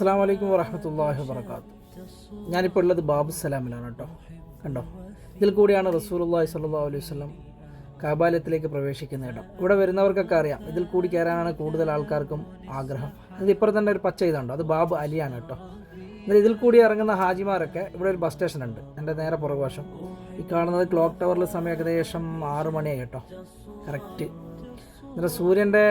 അസ്സാം വലൈക്കും വറഹമത്തല്ലാഹി വർക്കാത്തു ഞാനിപ്പോൾ ഉള്ളത് ബാബു സലാമിലാണ് കേട്ടോ. കണ്ടോ? ഇതിൽ കൂടിയാണ് റസൂലുള്ളാഹി സ്വല്ലല്ലാഹു അലൈഹി വസല്ലം കാബാലയത്തിലേക്ക് പ്രവേശിക്കുന്ന ഇടം. ഇവിടെ വരുന്നവർക്കൊക്കെ അറിയാം ഇതിൽ കൂടി കയറാനാണ് കൂടുതൽ ആൾക്കാർക്കും ആഗ്രഹം. അത് ഇപ്പുറം തന്നെ ഒരു പച്ച ഇതുണ്ടോ. അത് ബാബു അലിയാണ് കേട്ടോ. എന്നാൽ ഇതിൽ കൂടി ഇറങ്ങുന്ന ഹാജിമാരൊക്കെ ഇവിടെ ഒരു ബസ് സ്റ്റേഷൻ ഉണ്ട് എന്റെ നേരെ പുറകുവശം ഈ കാണുന്നത് ക്ലോക്ക് ടവറിലെ സമയം ഏകദേശം ആറ് മണിയായി കേട്ടോ. കറക്റ്റ്. എന്നിട്ട് സൂര്യന്റെ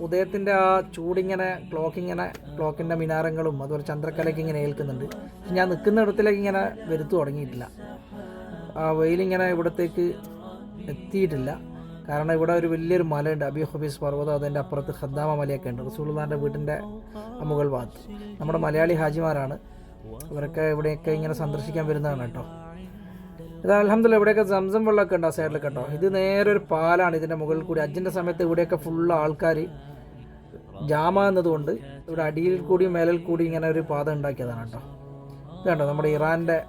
ഉദയത്തിന്റെ ആ ചൂടിങ്ങനെ ക്ലോക്കിങ്ങനെ ക്ലോക്കിന്റെ മിനാരങ്ങളും അതുപോലെ ചന്ദ്രക്കലയ്ക്ക് ഇങ്ങനെ ഏൽക്കുന്നുണ്ട്. ഞാൻ നിൽക്കുന്ന ഇടത്തിലേക്ക് ഇങ്ങനെ വരുത്തു തുടങ്ങിയിട്ടില്ല. ആ വെയിലിങ്ങനെ ഇവിടത്തേക്ക് എത്തിയിട്ടില്ല. കാരണം ഇവിടെ ഒരു വലിയൊരു മലയുണ്ട്. അബി ഹബീസ് പർവതം അതിന്റെ അപ്പുറത്ത് ഖദ്ദാമ മലയൊക്കെ ഉണ്ട്. റസൂൽദാന്റെ വീട്ടിന്റെ ആ മുകൾ ഭാഗത്ത്. നമ്മുടെ മലയാളി ഹാജിമാരാണ്. ഇവരൊക്കെ ഇവിടെയൊക്കെ ഇങ്ങനെ സന്ദർശിക്കാൻ വരുന്നതാണ് കേട്ടോ. ഇത് അലഹമ്മദില്ല ഇവിടെയൊക്കെ സംസം വെള്ളമൊക്കെ ഉണ്ട് ആ സൈഡിൽ കേട്ടോ. ഇത് നേരെ ഒരു പാലാണ് ഇതിന്റെ മുകളിൽ കൂടി. അജിന്റെ സമയത്ത് ഇവിടെയൊക്കെ ഫുള്ള് ആൾക്കാർ ജാമ എന്നതുകൊണ്ട് ഇവിടെ അടിയിൽ കൂടിയും മേലിൽ കൂടി ഇങ്ങനെ ഒരു പാത ഉണ്ടാക്കിയതാണ് കേട്ടോ. ഇതാണ്ടോ? നമ്മുടെ ഇറാന്റെ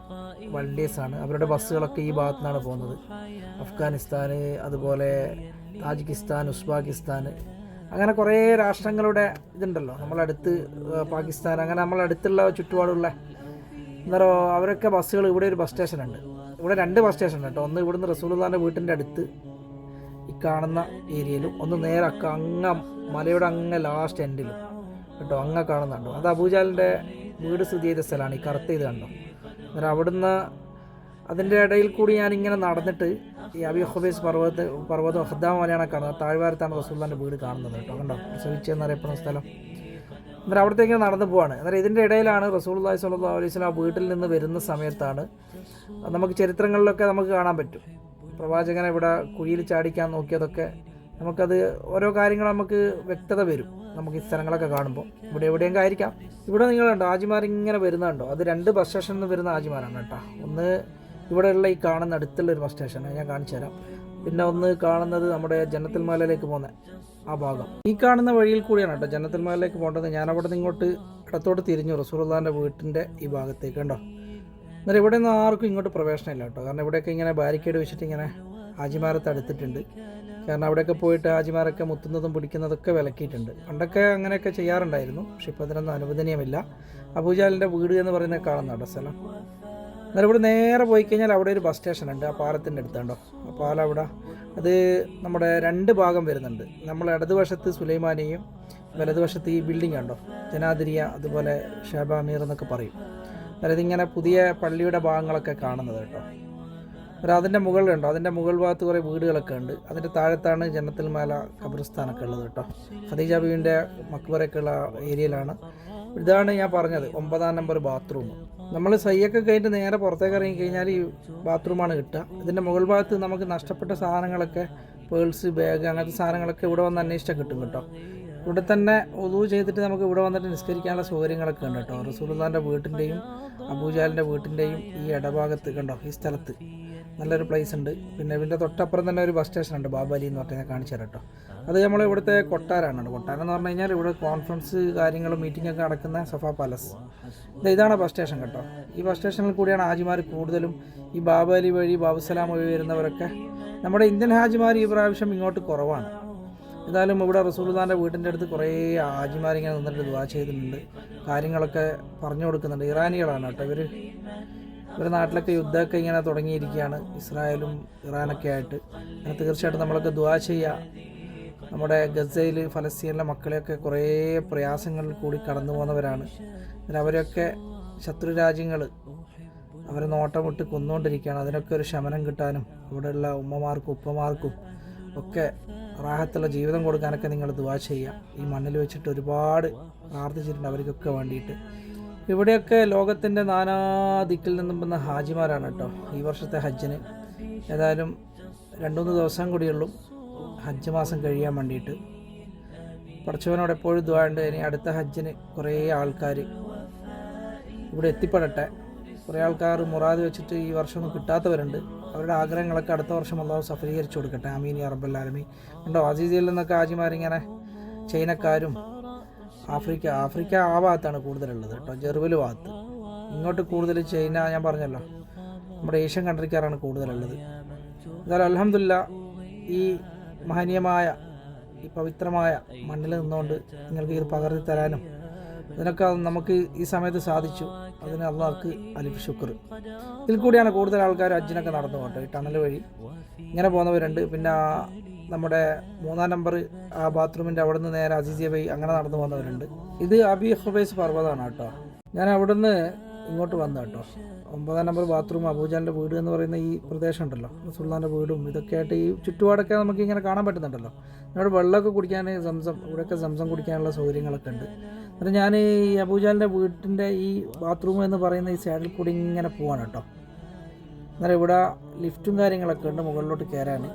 വണ്ടീസാണ്. അവരുടെ ബസ്സുകളൊക്കെ ഈ ഭാഗത്തു നിന്നാണ് പോകുന്നത്. അഫ്ഗാനിസ്ഥാൻ അതുപോലെ താജിക്കിസ്ഥാൻ ഉസ്ബാക്കിസ്ഥാൻ അങ്ങനെ കുറേ രാഷ്ട്രങ്ങളുടെ ഇതുണ്ടല്ലോ. നമ്മളടുത്ത് പാകിസ്ഥാൻ അങ്ങനെ നമ്മളടുത്തുള്ള ചുറ്റുപാടുള്ള എന്താ അവരൊക്കെ ബസ്സുകൾ ഇവിടെ ഒരു ബസ് സ്റ്റേഷൻ ഉണ്ട് ഇവിടെ രണ്ട് ബസ് സ്റ്റേഷൻ ഉണ്ട് കേട്ടോ. ഒന്ന് ഇവിടുന്ന് റസൂൽദാന്റെ വീട്ടിന്റെ അടുത്ത് ഈ കാണുന്ന ഏരിയയിലും ഒന്ന് നേരെ അക്ക മലയുടെ അങ്ങ് ലാസ്റ്റ് എൻഡിലും കേട്ടോ അങ്ങ കാണുന്നുണ്ടോ അത് അബൂജാലിന്റെ വീട് സ്ഥിതി ചെയ്ത സ്ഥലമാണ് ഈ കറുത്ത ഇത് കണ്ടോ? അന്നേരം അവിടുന്ന് അതിന്റെ ഇടയിൽ കൂടി ഞാൻ ഇങ്ങനെ നടന്നിട്ട് ഈ അബി ഹുബൈസ് പർവത പർവതം ഹദ്ദാമ മലയാണ് കാണുന്നത്. താഴ്വാരത്താണ് റസൂല്ലാന്റെ വീട് കാണുന്നത് കേട്ടോ. കണ്ടോ? പ്രസവിച്ചെന്നറിയപ്പെടുന്ന സ്ഥലം. അന്നേരം അവിടത്തേക്ക് നടന്നു പോവാണ്. അന്നേരം ഇതിന്റെ ഇടയിലാണ് റസൂൽല്ലാഹി സ്വല്ലല്ലാഹു അലൈഹി ആ വീട്ടിൽ നിന്ന് വരുന്ന സമയത്താണ് നമുക്ക് ചരിത്രങ്ങളിലൊക്കെ നമുക്ക് കാണാൻ പറ്റും. പ്രവാചകനെ ഇവിടെ കുഴിയിൽ ചാടിക്കാൻ നോക്കിയതൊക്കെ നമുക്കത് ഓരോ കാര്യങ്ങൾ നമുക്ക് വ്യക്തത വരും. നമുക്ക് ഈ സ്ഥലങ്ങളൊക്കെ കാണുമ്പോൾ. ഇവിടെ എവിടെയെങ്കിലും ആയിരിക്കാം. ഇവിടെ നിങ്ങൾ കണ്ടോ ആജിമാർ ഇങ്ങനെ വരുന്നുണ്ടോ? അത് രണ്ട് ബസ് സ്റ്റേഷനിൽ നിന്ന് വരുന്ന ആജിമാരാണ് കേട്ടോ. ഒന്ന് ഇവിടെയുള്ള ഈ കാണുന്ന അടുത്തുള്ള ഒരു ബസ് സ്റ്റേഷൻ ഞാൻ കാണിച്ചു തരാം. പിന്നെ ഒന്ന് കാണുന്നത് നമ്മുടെ ജനത്തിൽ മാലയിലേക്ക് പോകുന്ന ആ ഭാഗം. ഈ കാണുന്ന വഴിയിൽ കൂടിയാണ് കേട്ടോ ജനത്തിൽ മാലയിലേക്ക് പോകേണ്ടത്. ഞാൻ അവിടെ നിന്ന് ഇങ്ങോട്ട് ഇടത്തോട്ട് തിരിഞ്ഞു. റസൂർദാന്റെ വീട്ടിന്റെ ഈ ഭാഗത്തേക്ക് കണ്ടോ? അന്നേരം ഇവിടെ നിന്ന് ആർക്കും ഇങ്ങോട്ട് പ്രവേശനമില്ല കേട്ടോ. കാരണം ഇവിടെയൊക്കെ ഇങ്ങനെ ബാരിക്കേഡ് വെച്ചിട്ട് ഇങ്ങനെ ഹാജിമാരെ തടുത്തിട്ടുണ്ട്. കാരണം അവിടെയൊക്കെ പോയിട്ട് ഹാജിമാരൊക്കെ മുത്തുന്നതും പിടിക്കുന്നതൊക്കെ വിലക്കിയിട്ടുണ്ട്. പണ്ടൊക്കെ അങ്ങനെയൊക്കെ ചെയ്യാറുണ്ടായിരുന്നു. പക്ഷെ ഇപ്പോൾ അതിനൊന്നും അനുവദനീയമില്ല. അബൂജാലിന്റെ വീട് എന്ന് പറയുന്ന കാണുന്ന അവിടെ സ്ഥലം. എന്നാലും ഇവിടെ നേരെ പോയി കഴിഞ്ഞാൽ അവിടെ ഒരു ബസ് സ്റ്റേഷൻ ഉണ്ട്. ആ പാലത്തിന്റെ അടുത്തുണ്ടോ ആ പാലം അവിടെ. അത് നമ്മുടെ രണ്ട് ഭാഗം വരുന്നുണ്ട്. നമ്മൾ ഇടതുവശത്ത് സുലൈമാനിയും വലതുവശത്ത് ഈ ബിൽഡിംഗ് ഉണ്ടോ ജനാതിരിയ അതുപോലെ ഷാബാമീർ എന്നൊക്കെ പറയും. അതായത് ഇങ്ങനെ പുതിയ പള്ളിയുടെ ഭാഗങ്ങളൊക്കെ കാണുന്നത് കേട്ടോ. അന്നേരം അതിന്റെ മുകളിലുണ്ടോ. അതിന്റെ മുകൾ ഭാഗത്ത് കുറേ വീടുകളൊക്കെ ഉണ്ട്. അതിന്റെ താഴത്താണ് ജന്നത്തിൽ മേല ഖബർസ്ഥാനൊക്കെ ഉള്ളത് കേട്ടോ. ഖദീജ ബീവിന്റെ മക്ബറൊക്കെ ഉള്ള ഏരിയയിലാണ്. ഇതാണ് ഞാൻ പറഞ്ഞത് ഒമ്പതാം നമ്പർ ബാത്റൂം. നമ്മൾ സയ്യൊക്കെ കഴിഞ്ഞിട്ട് നേരെ പുറത്തേക്ക് ഇറങ്ങി കഴിഞ്ഞാൽ ഈ ബാത്റൂമാണ് കിട്ടുക. ഇതിന്റെ മുകൾ ഭാഗത്ത് നമുക്ക് നഷ്ടപ്പെട്ട സാധനങ്ങളൊക്കെ പേഴ്സ് ബാഗ് അങ്ങനത്തെ സാധനങ്ങളൊക്കെ ഇവിടെ വന്ന് അന്വേഷിച്ചാൽ കിട്ടും കേട്ടോ. ഇവിടെ തന്നെ ഒതു ചെയ്തിട്ട് നമുക്ക് ഇവിടെ വന്നിട്ട് നിസ്കരിക്കാനുള്ള സൗകര്യങ്ങളൊക്കെ ഉണ്ട് കേട്ടോ. റസൂലുള്ളാന്റെ വീട്ടിന്റെയും അബൂജാലിന്റെ വീട്ടിന്റെയും ഈ ഇടഭാഗത്ത് കണ്ടോ ഈ സ്ഥലത്ത്. നല്ലൊരു പ്ലേസ് ഉണ്ട്. പിന്നെ ഇതിന്റെ തൊട്ടപ്പുറം തന്നെ ഒരു ബസ് സ്റ്റേഷൻ ഉണ്ട്. ബാബാലി എന്ന് പറഞ്ഞാൽ കാണിച്ചു തരാം കേട്ടോ. അത് നമ്മൾ ഇവിടുത്തെ കൊട്ടാരാണ് കൊട്ടാരം എന്ന് പറഞ്ഞു കഴിഞ്ഞാൽ ഇവിടെ കോൺഫറൻസ് കാര്യങ്ങളും മീറ്റിംഗ് ഒക്കെ നടക്കുന്ന സഫ പാലസ് ഇതാ ഇതാണ് ബസ് സ്റ്റേഷൻ കേട്ടോ. ഈ ബസ് സ്റ്റേഷനിൽ കൂടിയാണ് ഹാജിമാർ കൂടുതലും ഈ ബാബാലി വഴി ബാബുസലാം വഴി വരുന്നവരൊക്കെ. നമ്മുടെ ഇന്ത്യൻ ഹാജിമാർ ഈ പ്രാവശ്യം ഇങ്ങോട്ട് കുറവാണ്. എന്തായാലും ഇവിടെ റസൂൽദാന്റെ വീടിന്റെ അടുത്ത് കുറേ ഹാജിമാരിങ്ങനെ നിന്നിട്ട് ദുവാ ചെയ്തിട്ടുണ്ട്. കാര്യങ്ങളൊക്കെ പറഞ്ഞു കൊടുക്കുന്നുണ്ട്. ഇറാനികളാണ് കേട്ടോ ഇവർ ഇവരുടെ നാട്ടിലൊക്കെ യുദ്ധമൊക്കെ ഇങ്ങനെ തുടങ്ങിയിരിക്കുകയാണ്. ഇസ്രായേലും ഇറാനൊക്കെ ആയിട്ട്. അങ്ങനെ തീർച്ചയായിട്ടും നമ്മളൊക്കെ ദുവാ ചെയ്യുക നമ്മുടെ ഗസയിൽ ഫലസ്തീനിലെ മക്കളെയൊക്കെ കുറേ പ്രയാസങ്ങളിൽ കൂടി കടന്നു പോകുന്നവരാണ്. എന്നിട്ട് അവരൊക്കെ ശത്രു രാജ്യങ്ങൾ അവരെ നോട്ടം വിട്ട് കൊന്നുകൊണ്ടിരിക്കുകയാണ് അതിനൊക്കെ ഒരു ശമനം കിട്ടാനും അവിടെയുള്ള ഉമ്മമാർക്കും ഉപ്പമാർക്കും ഒക്കെ റാഹത്തുള്ള ജീവിതം കൊടുക്കാനൊക്കെ നിങ്ങൾ ദുവാ ചെയ്യുക ഈ മണ്ണിൽ വെച്ചിട്ട് ഒരുപാട് പ്രാർത്ഥിച്ചിട്ടുണ്ട് അവർക്കൊക്കെ വേണ്ടിയിട്ട്. ഇവിടെയൊക്കെ ലോകത്തിന്റെ നാനാ ദിക്കിൽ നിന്നും വന്ന ഹാജിമാരാണ് കേട്ടോ ഈ വർഷത്തെ ഹജ്ജിന്. ഏതായാലും രണ്ടുമൂന്ന് ദിവസം കൂടിയുള്ളൂ ഹജ്ജ് മാസം കഴിയാൻ വേണ്ടിയിട്ട്. പടച്ചവനോട് എപ്പോഴും ദ്വാണ്ട് ഇനി അടുത്ത ഹജ്ജിന് കുറേ ആൾക്കാർ ഇവിടെ എത്തിപ്പെടട്ടെ. കുറേ ആൾക്കാർ മുറാദ് വെച്ചിട്ട് ഈ വർഷമൊന്നും കിട്ടാത്തവരുണ്ട്. അവരുടെ ആഗ്രഹങ്ങളൊക്കെ അടുത്ത വർഷം അള്ളാഹു സഫലീകരിച്ചു കൊടുക്കട്ടെ. ആമീൻ അറബല്ലാലമി ഉണ്ടോ അസീസിയിൽ നിന്നൊക്കെ ആജിമാരിങ്ങനെ ചൈനക്കാരും ആഫ്രിക്ക ആഫ്രിക്ക ആ ഭാഗത്താണ് കൂടുതലുള്ളത് കേട്ടോ ജെറുവൽ ഭാഗത്ത്. ഇങ്ങോട്ട് കൂടുതൽ ചൈന ഞാൻ പറഞ്ഞല്ലോ. നമ്മുടെ ഏഷ്യൻ കൺട്രിക്കാരാണ് കൂടുതലുള്ളത്. എന്തായാലും അലഹമില്ല ഈ മഹനീയമായ ഈ പവിത്രമായ മണ്ണിൽ നിന്നുകൊണ്ട് നിങ്ങൾക്ക് ഇത് പകർത്തി തരാനും ഇതിനൊക്കെ നമുക്ക് ഈ സമയത്ത് സാധിച്ചു. അതിന് അള്ളാഹ്ക്ക് അലിഫ് ശുക്ർ. ഇതിൽ കൂടിയാണ് കൂടുതൽ ആൾക്കാർ അജ്ജിനൊക്കെ നടന്നു പോകട്ടെ ഈ ടണൽ വഴി. ഇങ്ങനെ പോകുന്നവരുണ്ട്. പിന്നെ നമ്മുടെ മൂന്നാം നമ്പർ ആ ബാത്റൂമിന്റെ അവിടെ നിന്ന് നേരെ അസീസിയ ബൈ അങ്ങനെ നടന്നു പോകുന്നവരുണ്ട് ഇത് അബി ഹുബൈസ് പർവതമാണ് കേട്ടോ. ഞാൻ അവിടെ നിന്ന് ഇങ്ങോട്ട് വന്നു കേട്ടോ. ഒമ്പതാം നമ്പർ ബാത്റൂം അബൂജാന്റെ വീട് എന്ന് പറയുന്ന ഈ പ്രദേശം ഉണ്ടല്ലോ. സുൽത്താന്റെ വീടും ഇതൊക്കെ ആയിട്ട് ഈ ചുറ്റുപാടൊക്കെ നമുക്ക് ഇങ്ങനെ കാണാൻ പറ്റുന്നുണ്ടല്ലോ. ഇവിടെ വെള്ളമൊക്കെ കുടിക്കാൻ സംസം ഇവിടെയൊക്കെ സംസം കുടിക്കാനുള്ള സൗകര്യങ്ങളൊക്കെ ഉണ്ട്. എന്നിട്ട് ഞാൻ ഈ അബൂജാന്റെ വീട്ടിന്റെ ഈ ബാത്റൂം എന്ന് പറയുന്ന ഈ സൈഡിൽ കൂടി ഇങ്ങനെ പോവാണ് കേട്ടോ. എന്നാലും ഇവിടെ ലിഫ്റ്റും കാര്യങ്ങളൊക്കെ ഉണ്ട് മുകളിലോട്ട് കയറാൻ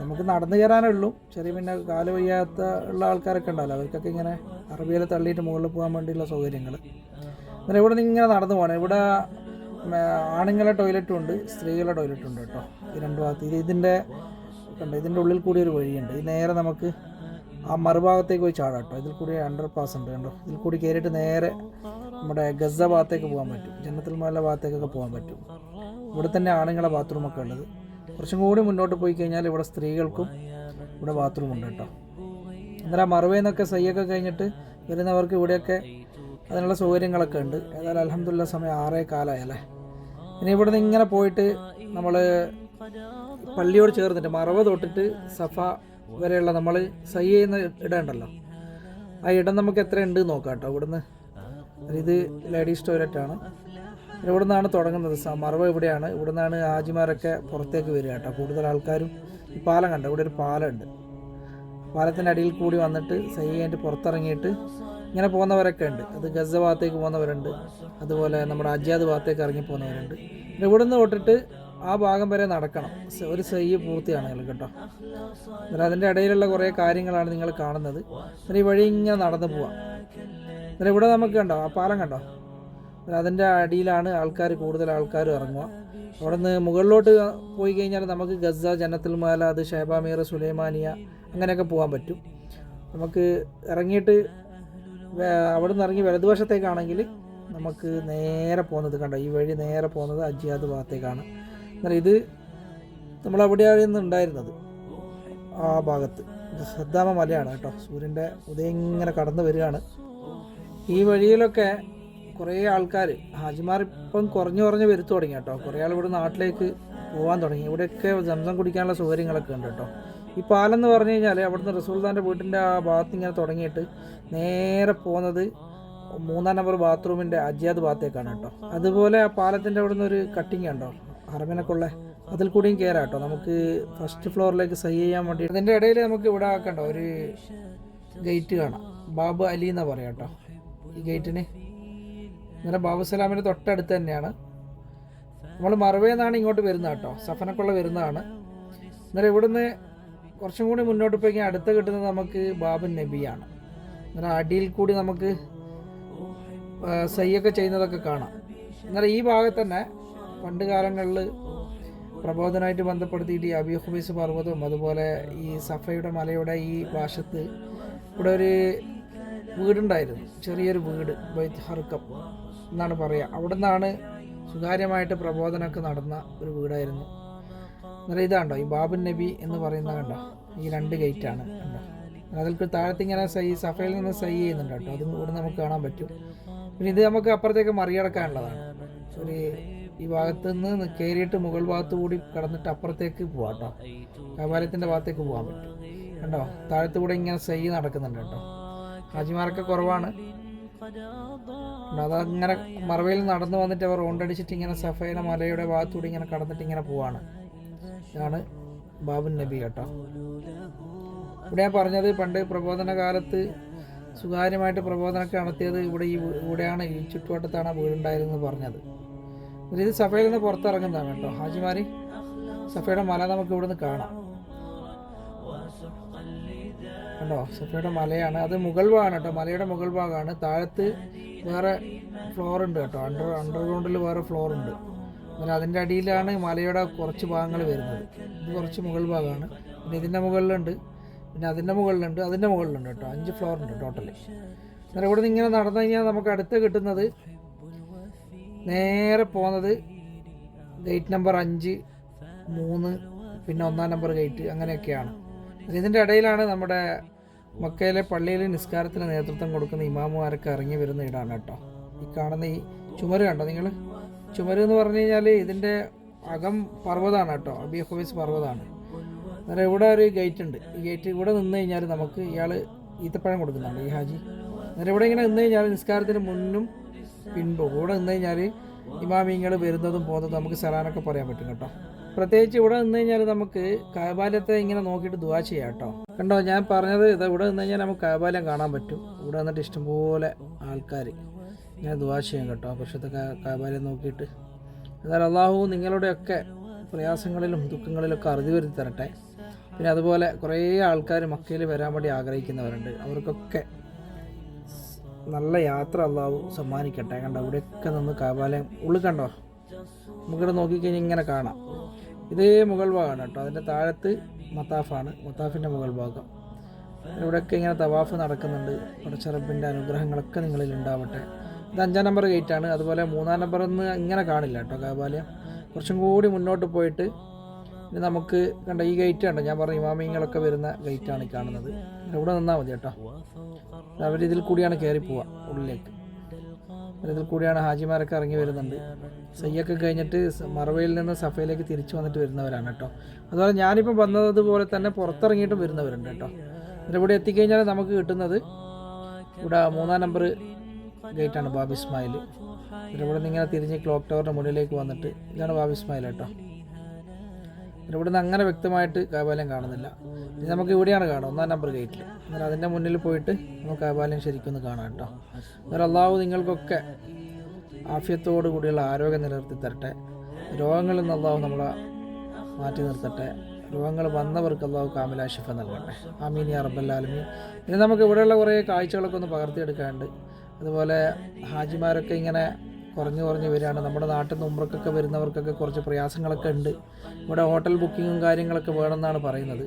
നമുക്ക് നടന്നു കയറാനേ ഉള്ളൂ ചെറിയ പിന്നെ കാൽ വയ്യാത്ത ഉള്ള ആൾക്കാരൊക്കെ ഉണ്ടല്ലോ അവർക്കൊക്കെ ഇങ്ങനെ അറബിയിൽ തള്ളിയിട്ട് മുകളിൽ പോകാൻ വേണ്ടിയുള്ള സൗകര്യങ്ങൾ എന്നാൽ ഇവിടെ നിന്ന് ഇങ്ങനെ നടന്നു പോകണം. ഇവിടെ ആണുങ്ങളുടെ ആണുങ്ങളെ ടോയ്ലറ്റും ഉണ്ട് സ്ത്രീകളുടെ ടോയ്ലറ്റും ഉണ്ട് കേട്ടോ. ഈ രണ്ട് ഭാഗത്ത്. ഇത് ഇതിന്റെ കണ്ടോ ഇതിന്റെ ഉള്ളിൽ കൂടി ഒരു വഴിയുണ്ട്. ഇത് നേരെ നമുക്ക് ആ മറുഭാഗത്തേക്ക് പോയി ചാടാം കേട്ടോ. ഇതിൽ കൂടി അണ്ടർ പാസ് ഉണ്ട് കണ്ടോ. ഇതിൽ കൂടി കയറിയിട്ട് നേരെ നമ്മുടെ ഗസ ഭാഗത്തേക്ക് പോകാൻ പറ്റും. ജന്നത്തുൽ മല ഭാഗത്തേക്കൊക്കെ പോകാൻ പറ്റും. ഇവിടെ തന്നെ ആണുങ്ങളെ ബാത്റൂമൊക്കെ ഉള്ളത്. കുറച്ചും കൂടി മുന്നോട്ട് പോയി കഴിഞ്ഞാൽ ഇവിടെ സ്ത്രീകൾക്കും ഇവിടെ ബാത്റൂം ഉണ്ട് കേട്ടോ. അന്നേരം ആ സൈയൊക്കെ സയ്യൊക്കെ കഴിഞ്ഞിട്ട് വരുന്നവർക്ക് ഇവിടെയൊക്കെ അതിനുള്ള സൗകര്യങ്ങളൊക്കെ ഉണ്ട്. ഏതായാലും അലഹമുല്ല സമയം ആറേ കാലമായല്ലേ ഇനി ഇവിടെ നിന്ന് ഇങ്ങനെ പോയിട്ട് നമ്മൾ പള്ളിയോട് ചേർന്നിട്ട് മറവ് തൊട്ടിട്ട് സഫ വരെയുള്ള നമ്മൾ സൈ ചെയ്യുന്ന ഇടമുണ്ടല്ലോ ആ ഇടം നമുക്ക് എത്ര ഉണ്ട് നോക്കാം കേട്ടോ. ഇവിടുന്ന്. ഇത് ലേഡീസ് ടോയ്ലറ്റ് ആണ് ഇവിടെ നിന്നാണ് തുടങ്ങുന്നത് മറവ് ഇവിടെയാണ് ഇവിടെ നിന്നാണ് ഹാജിമാരൊക്കെ പുറത്തേക്ക് വരിക കേട്ടോ. കൂടുതൽ ആൾക്കാരും ഈ പാലം കണ്ട ഇവിടെ ഒരു പാലമുണ്ട്. പാലത്തിന്റെ അടിയിൽ കൂടി വന്നിട്ട് സൈ പുറത്തിറങ്ങിയിട്ട് ഇങ്ങനെ പോകുന്നവരൊക്കെ ഉണ്ട്. അത് ഗസ ഭാഗത്തേക്ക് പോകുന്നവരുണ്ട്. അതുപോലെ നമ്മുടെ അജാദ് ഭാഗത്തേക്ക് ഇറങ്ങി പോകുന്നവരുണ്ട്. പിന്നെ ഇവിടെ നിന്ന് തൊട്ടിട്ട് ആ ഭാഗം വരെ നടക്കണം. ഒരു സൈ പൂർത്തിയാണെങ്കിൽ കേട്ടോ. എന്നാൽ അതിന്റെ ഇടയിലുള്ള കുറേ കാര്യങ്ങളാണ് നിങ്ങൾ കാണുന്നത്. എന്നാൽ ഈ വഴി ഇങ്ങനെ നടന്നു പോവാം. എന്നാൽ ഇവിടെ നമുക്ക് കണ്ടോ? ആ പാലം കണ്ടോ? അതിന്റെ അടിയിലാണ് ആൾക്കാർ കൂടുതൽ ആൾക്കാർ ഇറങ്ങുക. അവിടെ നിന്ന് മുകളിലോട്ട് പോയി കഴിഞ്ഞാൽ നമുക്ക് ഗസ ജന്നത്തുൽ മാല അത് ഷേബാമീർ സുലൈമാനിയ അങ്ങനെയൊക്കെ പോകാൻ പറ്റും. നമുക്ക് ഇറങ്ങിയിട്ട് അവിടെ നിന്ന് ഇറങ്ങി വലതുവശത്തേക്കാണെങ്കിൽ നമുക്ക് നേരെ പോകുന്നത് കണ്ടോ? ഈ വഴി നേരെ പോകുന്നത് അജിയാദ് ഭാഗത്തേക്കാണ്. എന്നാൽ ഇത് നമ്മൾ അവിടെയാണ് ഉണ്ടായിരുന്നത്. ആ ഭാഗത്ത്. ശ്രദ്ധാമ മലയാണ് കേട്ടോ. സൂര്യന്റെ ഉദയം ഇങ്ങനെ കടന്നു വരികയാണ്. ഈ വഴിയിലൊക്കെ കുറേ ആൾക്കാർ ഹാജിമാർ ഇപ്പം കുറഞ്ഞു കുറഞ്ഞ് വരുത്തു തുടങ്ങി കേട്ടോ. കുറേ ആൾ ഇവിടെ നാട്ടിലേക്ക് പോകാൻ തുടങ്ങി. ഇവിടെയൊക്കെ ജംസം കുടിക്കാനുള്ള സൗകര്യങ്ങളൊക്കെ ഉണ്ട് കേട്ടോ. ഈ പാലം എന്ന് പറഞ്ഞു കഴിഞ്ഞാൽ അവിടുന്ന് റസൂൽദാന്റെ വീട്ടിന്റെ ആ ഭാഗത്ത് ഇങ്ങനെ തുടങ്ങിയിട്ട് നേരെ പോകുന്നത് മൂന്നാം നമ്പർ ബാത്റൂമിന്റെ അജിയാദ് ഭാഗത്തേക്കാണ് കേട്ടോ. അതുപോലെ ആ പാലത്തിന്റെ അവിടെ നിന്ന് ഒരു കട്ടിങ് ഉണ്ടോ? അറബിനൊക്കെ അതിൽ കൂടിയും കയറാം കേട്ടോ. നമുക്ക് ഫസ്റ്റ് ഫ്ലോറിലേക്ക് സൈ ചെയ്യാൻ വേണ്ടി. അതിന്റെ ഇടയിൽ നമുക്ക് ഇവിടെ ആക്കണ്ട ഒരു ഗേറ്റ് കാണാം. ബാബു അലി എന്നാ പറയാം കേട്ടോ. ഈ ഗേറ്റിന് അന്നേരം ബാബു സലാമിന്റെ തൊട്ടടുത്ത് തന്നെയാണ്. നമ്മൾ മറവേന്നാണ് ഇങ്ങോട്ട് വരുന്നത് കേട്ടോ. സഫനക്കുള്ള വരുന്നതാണ്. അന്നേരം ഇവിടുന്ന് കുറച്ചും കൂടി മുന്നോട്ട് പോയി അടുത്ത് കിട്ടുന്നത് നമുക്ക് ബാബു നബിയാണ്. അന്നേരം അടിയിൽ കൂടി നമുക്ക് സയ്യൊക്കെ ചെയ്യുന്നതൊക്കെ കാണാം. എന്നാൽ ഈ ഭാഗത്ത് തന്നെ പണ്ട് കാലങ്ങളിൽ പ്രബോധനമായിട്ട് ബന്ധപ്പെടുത്തിയിട്ട് ഈ അബി ഹുബീസ് പർവതവും അതുപോലെ ഈ സഫയുടെ മലയുടെ ഈ ഭാഷത്ത് ഇവിടെ ഒരു വീടുണ്ടായിരുന്നു. ചെറിയൊരു വീട് ബൈത്ത് ഹർക്കം. എന്നാണ് പറയുക. അവിടെ നിന്നാണ് സുതാര്യമായിട്ട് പ്രബോധനമൊക്കെ നടന്ന ഒരു വീടായിരുന്നു. അന്നേരം ഇതാണ്ടോ ഈ ബാബുൻ നബി എന്ന് പറയുന്ന കണ്ടോ ഈ രണ്ട് ഗേറ്റാണ് കണ്ടോ. അതിൽക്ക് താഴത്ത് ഇങ്ങനെ സൈ സഫയിൽ നിന്ന് സൈ ചെയ്യുന്നുണ്ട് കേട്ടോ. അതും കൂടെ നമുക്ക് കാണാൻ പറ്റും. പിന്നെ ഇത് നമുക്ക് അപ്പുറത്തേക്ക് മറികടക്കാനുള്ളതാണ്. ഒരു ഈ ഭാഗത്ത് നിന്ന് കയറിയിട്ട് മുകൾ ഭാഗത്ത് കൂടി കടന്നിട്ട് അപ്പുറത്തേക്ക് പോവാം കേട്ടോ. കപാലത്തിന്റെ ഭാഗത്തേക്ക് പോകാൻ പറ്റും. കണ്ടോ താഴത്തു കൂടെ ഇങ്ങനെ സൈ നടക്കുന്നുണ്ട് കേട്ടോ. ഹാജിമാരൊക്കെ കുറവാണ്. അതങ്ങനെ മറവയിൽ നടന്നു വന്നിട്ട് അവർ റൗണ്ടടിച്ചിട്ട് ഇങ്ങനെ സഫയിലെ മലയുടെ ഭാഗത്തൂടെ ഇങ്ങനെ കടന്നിട്ട് ഇങ്ങനെ പോവാണ്. ഇതാണ് ബാബുൻ നബി കേട്ടോ. ഇവിടെ ഞാൻ പറഞ്ഞത് പണ്ട് പ്രബോധന കാലത്ത് സുതാര്യമായിട്ട് പ്രബോധനമൊക്കെ നടത്തിയത് ഇവിടെ ഈ ഇവിടെയാണ് ഈ ചുറ്റുവട്ടത്താണ് വീടുണ്ടായിരുന്നത് പറഞ്ഞത്. ഇത് സഫയിൽ നിന്ന് പുറത്തിറങ്ങുന്നതാണ് കേട്ടോ. ഹാജിമാരി സഫയുടെ മല നമുക്ക് ഇവിടുന്ന് കാണാം. കണ്ടോ? സഫയുടെ മലയാണ്. അത് മുകൾ ഭാഗമാണ് കേട്ടോ. മലയുടെ മുകൾ ഭാഗമാണ് താഴത്ത് വേറെ ഫ്ലോർ ഉണ്ട് കേട്ടോ. അണ്ടർ അണ്ടർഗ്രൗണ്ടിൽ വേറെ ഫ്ലോർ ഉണ്ട്. പിന്നെ അതിന്റെ അടിയിലാണ് മലയുടെ കുറച്ച് ഭാഗങ്ങൾ വരുന്നത്. ഇത് കുറച്ച് മുകൾ ഭാഗമാണ് പിന്നെ ഇതിന്റെ മുകളിലുണ്ട്. പിന്നെ അതിന്റെ മുകളിലുണ്ട്. അതിന്റെ മുകളിലുണ്ട് കേട്ടോ. അഞ്ച് ഫ്ലോർ ഉണ്ട് ടോട്ടൽ അന്നേരം ഇവിടെ നിന്ന് ഇങ്ങനെ നടന്നു കഴിഞ്ഞാൽ നമുക്ക് അടുത്ത് കിട്ടുന്നത് നേരെ പോകുന്നത് ഗേറ്റ് നമ്പർ അഞ്ച് മൂന്ന് പിന്നെ ഒന്നാം നമ്പർ ഗേറ്റ് അങ്ങനെയൊക്കെയാണ്. ഇതിന്റെ ഇടയിലാണ് നമ്മുടെ മക്കയിലെ പള്ളിയിലെ നിസ്കാരത്തിന് നേതൃത്വം കൊടുക്കുന്ന ഇമാമുമാരൊക്കെ ഇറങ്ങി വരുന്ന ഇടാണ് കേട്ടോ. ഈ കാണുന്ന ഈ ചുമര് കണ്ടോ നിങ്ങൾ ചുമര് എന്ന് പറഞ്ഞു കഴിഞ്ഞാൽ ഇതിന്റെ അകം പർവതമാണ് കേട്ടോ. അബി ഹുബൈസ് പർവതമാണ് അന്നേരം ഇവിടെ ഒരു ഗേറ്റ് ഉണ്ട്. ഈ ഗേറ്റ് ഇവിടെ നിന്ന് കഴിഞ്ഞാൽ നമുക്ക് ഇയാൾ ഈത്തപ്പഴം കൊടുക്കുന്നുണ്ട്. ഈ ഹാജി. അന്നേരം ഇവിടെ ഇങ്ങനെ നിന്ന് കഴിഞ്ഞാൽ നിസ്കാരത്തിന് മുന്നും പിൻപും. ഇവിടെ നിന്ന് കഴിഞ്ഞാൽ ഇമാമിങ്ങൾ വരുന്നതും പോകുന്നതും നമുക്ക് സലാനൊക്കെ പറയാൻ പറ്റും കേട്ടോ. പ്രത്യേകിച്ച് ഇവിടെ നിന്ന് കഴിഞ്ഞാൽ നമുക്ക് കാബാലത്തെ ഇങ്ങനെ നോക്കിയിട്ട് ദുവാ ചെയ്യാം കേട്ടോ. കണ്ടോ ഞാൻ പറഞ്ഞത് ഇത് ഇവിടെ നിന്ന് കഴിഞ്ഞാൽ നമുക്ക് കാബാലം കാണാൻ പറ്റും. ഇവിടെ വന്നിട്ട് ഇഷ്ടംപോലെ ആൾക്കാർ ഞാൻ ദുവാ ചെയ്യാം കേട്ടോ പക്ഷത്തെ കാബാലം നോക്കിയിട്ട്. എന്നാൽ അള്ളാഹു നിങ്ങളുടെയൊക്കെ പ്രയാസങ്ങളിലും ദുഃഖങ്ങളിലൊക്കെ അറുതി വരുത്തി തരട്ടെ. പിന്നെ അതുപോലെ കുറേ ആൾക്കാർ മക്കയിൽ വരാൻ വേണ്ടി ആഗ്രഹിക്കുന്നവരുണ്ട്. അവർക്കൊക്കെ നല്ല യാത്ര അള്ളാഹു സമ്മാനിക്കട്ടെ. കണ്ടോ ഇവിടെയൊക്കെ നിന്ന് കാബാലയം ഉള്ളിൽ കണ്ടോ? നമുക്കിവിടെ നോക്കിക്കഴിഞ്ഞാൽ ഇങ്ങനെ കാണാം. ഇതേ മുകൾ ഭാഗമാണ് കേട്ടോ. അതിന്റെ താഴത്ത് മത്താഫാണ്. മത്താഫിന്റെ മുകൾ ഭാഗം. ഇവിടെയൊക്കെ ഇങ്ങനെ തവാഫ് നടക്കുന്നുണ്ട്. പടച്ചറപ്പിന്റെ അനുഗ്രഹങ്ങളൊക്കെ നിങ്ങളിൽ ഉണ്ടാവട്ടെ. ഇത് അഞ്ചാം നമ്പർ ഗേറ്റാണ്. അതുപോലെ മൂന്നാം നമ്പർ ഒന്ന് ഇങ്ങനെ കാണില്ല കേട്ടോ കാബാലയം. കുറച്ചും കൂടി മുന്നോട്ട് പോയിട്ട് ഇനി നമുക്ക് കണ്ട ഈ ഗേറ്റ് കണ്ടോ? ഞാൻ പറഞ്ഞ ഇമാമിങ്ങളൊക്കെ വരുന്ന ഗേറ്റാണ് കാണുന്നത്. ഇവിടെ നിന്നാൽ മതി കേട്ടോ. അവരിതിൽ കൂടിയാണ് കയറി പോവുക. ഉള്ളിലേക്ക്. ഇതിൽ കൂടിയാണ് ഹാജിമാരൊക്കെ ഇറങ്ങി വരുന്നുണ്ട്. സയ്യൊക്കെ കഴിഞ്ഞിട്ട് മറവയിൽ നിന്ന് സഫയിലേക്ക് തിരിച്ചു വന്നിട്ട് വരുന്നവരാണ് കേട്ടോ. അതുപോലെ ഞാനിപ്പോൾ വന്നതുപോലെ തന്നെ പുറത്തിറങ്ങിയിട്ടും വരുന്നവരുണ്ട് കേട്ടോ. എന്നിട്ട് ഇവിടെ എത്തിക്കഴിഞ്ഞാൽ നമുക്ക് കിട്ടുന്നത് ഇവിടെ മൂന്നാം നമ്പർ ഗേറ്റാണ് ബാബ് ഇസ്മായിൽ. ഇവിടെ നിന്ന് ഇങ്ങനെ തിരിഞ്ഞ് ക്ലോക്ക് ടവറിന്റെ മുന്നിലേക്ക് വന്നിട്ട് ഇതാണ് ബാബ് ഇസ്മായിൽ കേട്ടോ. ഇവിടുന്ന് അങ്ങനെ വ്യക്തമായിട്ട് കാബാലയം കാണുന്നില്ല. ഇനി നമുക്ക് ഇവിടെയാണ് കാണുക ഒന്നാം നമ്പർ ഗേറ്റിൽ എന്നാൽ അതിന്റെ മുന്നിൽ പോയിട്ട് നമുക്ക് കാബാലയം ശരിക്കും ഒന്ന് കാണാം കേട്ടോ. എന്നാൽ അള്ളാഹു നിങ്ങൾക്കൊക്കെ ആഫ്യത്തോടു കൂടിയുള്ള ആരോഗ്യം നിലനിർത്തി തരട്ടെ രോഗങ്ങളിൽ നിന്ന് അള്ളാഹു നമ്മളെ മാറ്റി നിർത്തട്ടെ. രോഗങ്ങൾ വന്നവർക്ക് അള്ളാഹു കാമിലാശിഫ നൽകട്ടെ. ആമീൻ യാ റബ്ബല്ലാലമീൻ ഇനി നമുക്ക് ഇവിടെയുള്ള കുറേ കാഴ്ചകളൊക്കെ ഒന്ന് പകർത്തിയെടുക്കാനുണ്ട്. അതുപോലെ ഹാജിമാരൊക്കെ ഇങ്ങനെ കുറഞ്ഞു കുറഞ്ഞ് വരികയാണ്. നമ്മുടെ നാട്ടിൽ നിന്ന് ഉമ്രക്കൊക്കെ വരുന്നവർക്കൊക്കെ കുറച്ച് പ്രയാസങ്ങളൊക്കെ ഉണ്ട്. ഇവിടെ ഹോട്ടൽ ബുക്കിങ്ങും കാര്യങ്ങളൊക്കെ വേണമെന്നാണ് പറയുന്നത്.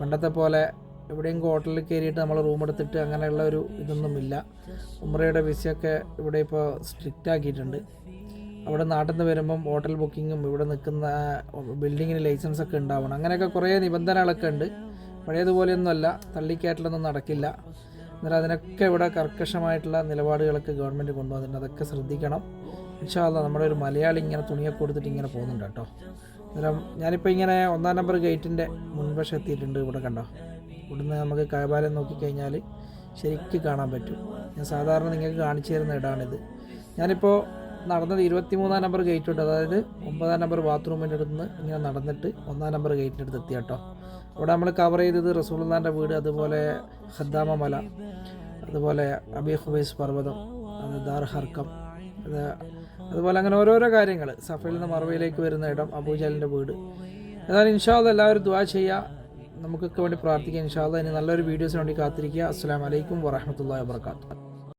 പണ്ടത്തെ പോലെ എവിടെയെങ്കിലും ഹോട്ടലിൽ കയറിയിട്ട് നമ്മൾ റൂം എടുത്തിട്ട് അങ്ങനെയുള്ള ഒരു ഇതൊന്നുമില്ല. ഉമ്രയുടെ വിസയൊക്കെ ഇവിടെ ഇപ്പോൾ സ്ട്രിക്റ്റ് ആക്കിയിട്ടുണ്ട്. അവിടെ നാട്ടിൽ നിന്ന് വരുമ്പം ഹോട്ടൽ ബുക്കിങ്ങും ഇവിടെ നിൽക്കുന്ന ബിൽഡിങ്ങിന് ലൈസൻസ് ഒക്കെ ഉണ്ടാവണം. അങ്ങനെയൊക്കെ കുറേ നിബന്ധനകളൊക്കെ ഉണ്ട്. പഴയതുപോലെയൊന്നുമല്ല. തള്ളിക്കയറ്റലൊന്നും നടക്കില്ല. എന്നാൽ അതിനൊക്കെ ഇവിടെ കർക്കശമായിട്ടുള്ള നിലപാടുകളൊക്കെ ഗവൺമെന്റ് കൊണ്ടുവന്നിട്ടുണ്ട്. അതൊക്കെ ശ്രദ്ധിക്കണം. ഇൻഷാല്ല നമ്മുടെ ഒരു മലയാളി ഇങ്ങനെ തുണിയൊക്കെ കൊടുത്തിട്ട് ഇങ്ങനെ പോകുന്നുണ്ട് കേട്ടോ. അന്നേരം ഞാനിപ്പോൾ ഇങ്ങനെ ഒന്നാം നമ്പർ ഗേറ്റിന്റെ മുൻവശം എത്തിയിട്ടുണ്ട് ഇവിടെ കണ്ടോ. ഇവിടുന്ന് നമുക്ക് കായപാലം നോക്കിക്കഴിഞ്ഞാൽ ശരിക്കും കാണാൻ പറ്റും. ഞാൻ സാധാരണ നിങ്ങൾക്ക് കാണിച്ചു തരുന്ന ഇടാണിത്. ഞാനിപ്പോൾ നടന്നത് ഇരുപത്തി മൂന്നാം നമ്പർ ഗേറ്റ് ഉണ്ട് അതായത് ഒമ്പതാം നമ്പർ ബാത്റൂമിന്റെ അടുത്ത് നിന്ന് ഇങ്ങനെ നടന്നിട്ട് ഒന്നാം നമ്പർ ഗേറ്റിന്റെ അടുത്ത് എത്തി കേട്ടോ. അവിടെ നമ്മൾ കവർ ചെയ്തത് റസൂൽദാന്റെ വീട് അതുപോലെ ഹദ്ദാമ മല അതുപോലെ അബി ഹുബൈസ് പർവതം അത് ദാർ ഹർക്കം അത് അതുപോലെ അങ്ങനെ ഓരോരോ കാര്യങ്ങൾ സഫയിൽ നിന്ന് മറവയിലേക്ക് വരുന്ന ഇടം അബൂജാലിന്റെ വീട്. ഏതായാലും ഇൻഷാദ് എല്ലാവരും ദുവാ ചെയ്യുക. നമുക്കൊക്കെ വേണ്ടി പ്രാർത്ഥിക്കാം ഇൻഷാല്ല ഇനി നല്ലൊരു വീഡിയോസിന് വേണ്ടി കാത്തിരിക്കുക. അസ്സാം വലൈക്കും വറഹമത്തല്ലാ വാബർക്കാത്തു